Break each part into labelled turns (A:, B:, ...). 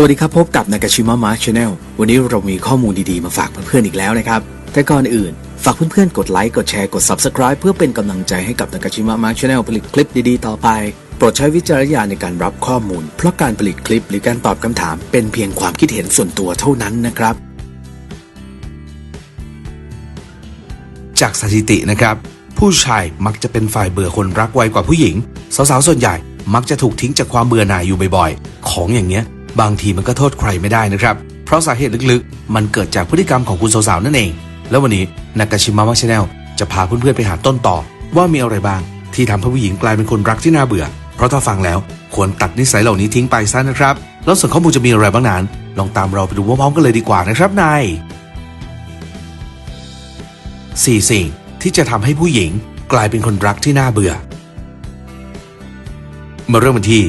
A: สวัสดีครับ พบกับนากาชิมะมาร์ชแนลวันนี้เรามีข้อมูลดีๆ มาฝากเพื่อนๆอีกแล้วนะครับ แต่ก่อนอื่น ฝากเพื่อนๆ กดไลค์ กดแชร์ กด Subscribe เพื่อเป็นกำลังใจให้กับนากาชิมะมาร์ชแนลผลิตคลิปดีๆ ต่อไป โปรดใช้วิจารณญาณในการรับข้อมูล เพราะการผลิตคลิปหรือการตอบคำถาม เป็นเพียงความคิดเห็นส่วนตัวเท่านั้นนะครับ
B: จากสถิตินะครับ ผู้ชายมักจะเป็นฝ่ายเบื่อคนรักไวกว่าผู้หญิง สาวๆส่วนใหญ่มักจะถูกทิ้งจากความเบื่อหน่ายอยู่บ่อยๆ ของอย่างเนี้ย บางทีมันก็โทษใครไม่ได้นะครับ เพราะสาเหตุลึกๆ มันเกิดจากพฤติกรรมของคุณสาวๆนั่นเอง แล้ววันนี้นากาชิมะมาชาแนลจะพาเพื่อนๆไปหาต้นต่อ ว่ามีอะไรบ้าง ที่ทำให้ผู้หญิงกลายเป็นคนรักที่น่าเบื่อ เพราะถ้าฟังแล้วควรตัดนิสัยเหล่านี้ทิ้งไปซะนะครับ แล้วส่วนข้อมูลจะมีอะไรบ้างนั้น ลองตามเราไปดูพร้อมๆกันเลยดีกว่านะครับนายสี่สิ่งที่จะทำให้ผู้หญิงกลายเป็นคนรักที่น่าเบื่อ มาเริ่มกันที่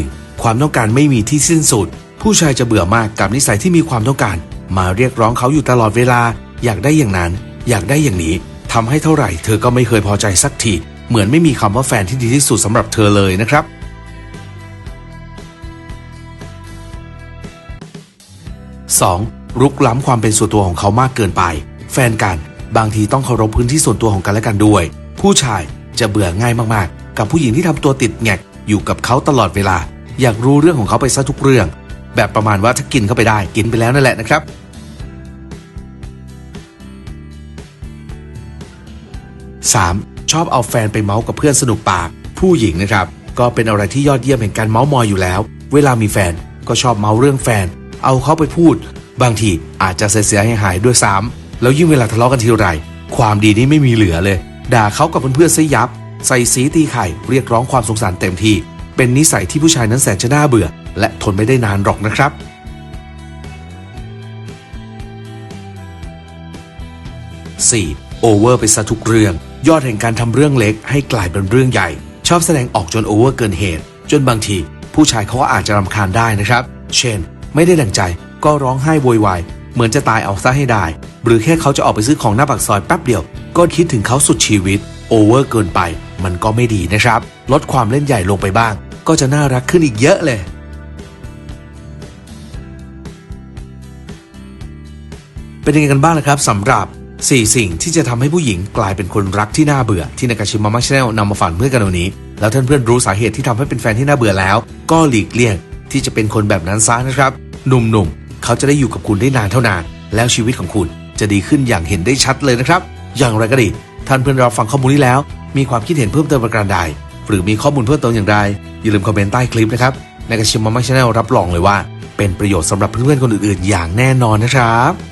B: 1. ความต้องการไม่มีที่สิ้นสุด ผู้ชายจะเบื่อมากกับนิสัยที่มีความต้องการ มาเรียกร้องเขาอยู่ตลอดเวลา อยากได้อย่างนั้น อยากได้อย่างนี้ทำให้เท่าไหร่ เธอก็ไม่เคยพอใจสักที เหมือนไม่มีคำว่าแฟนที่ดีที่สุดสำหรับเธอเลยนะครับ 2. รุกล้ำความเป็นส่วนตัวของเขามากเกินไป แฟนกันบางทีต้องเคารพพื้นที่ส่วนตัวของกันและกันด้วย ผู้ชายจะเบื่อง่ายมากๆ กับผู้หญิงที่ทำตัวติดแงกอยู่กับเขาตลอดเวลา อยากรู้เรื่องของเขาไปซะทุกเรื่อง แบบประมาณว่าถ้ากินเข้าไปได้กินไปแล้วนั่นแหละนะครับ 3. ชอบเอาแฟนไปเมาส์กับเพื่อนสนุกปาก ผู้หญิงนะครับ ก็เป็นอะไรที่ยอดเยี่ยมแห่งการเมาส์มอยอยู่แล้ว เวลามีแฟนก็ชอบเมาส์เรื่องแฟน เอาเขาไปพูด บางทีอาจจะเสียหายด้วยซ้ำแล้วยิ่งเวลาทะเลาะกันทีไรความดีนี่ไม่มีเหลือเลย ด่าเขากับเพื่อนๆซะยับ ใส่สีตีไข่เรียกร้องความสงสารเต็มที่ เป็นนิสัยที่ผู้ชายนั้นแสนจะน่าเบื่อ และทนไม่ได้นานหรอกนะครับ 4. โอเวอร์ไปซะทุกเรื่อง ยอดแห่งการทำเรื่องเล็กให้กลายเป็นเรื่องใหญ่ ชอบแสดงออกจนโอเวอร์เกินเหตุ จนบางที ผู้ชายเขาก็อาจจะรำคาญได้นะครับ เช่น ไม่ได้ดังใจก็ร้องไห้โวยวายเหมือนจะตายเอาซะให้ได้ หรือแค่เขาจะออกไปซื้อของหน้าปากซอยแป๊บเดียว ก็คิดถึงเขาสุดชีวิต โอเวอร์เกินไป มันก็ไม่ดีนะครับ ลดความเล่นใหญ่ลงไปบ้าง ก็จะน่ารักขึ้นอีกเยอะเลย เป็นยังไงกันบ้างนะครับสำหรับ 4 สิ่งที่จะทำให้ผู้หญิงกลายเป็นคนรักที่น่าเบื่อที่นากาชิมะมาชแนลนำมาฝากเพื่อนกันวันนี้ แล้วท่านเพื่อนรู้สาเหตุที่ทำให้เป็นแฟนที่น่าเบื่อแล้ว ก็หลีกเลี่ยงที่จะเป็นคนแบบนั้นซะนะครับ หนุ่มๆเขาจะได้อยู่กับคุณได้นานเท่านาน แล้วชีวิตของคุณจะดีขึ้นอย่างเห็นได้ชัดเลยนะครับ อย่างไรก็ดี ท่านเพื่อนเราฟังข้อมูลนี้แล้ว มีความคิดเห็นเพิ่มเติมประการใด หรือมีข้อมูลเพิ่มเติมอย่างไร อย่าลืมคอมเมนต์ใต้คลิปนะครับนากาชิมะมาชแนลรับรองเลยว่า เป็นประโยชน์สำหรับเพื่อนๆคนอื่นๆ อย่างแน่นอนนะครับ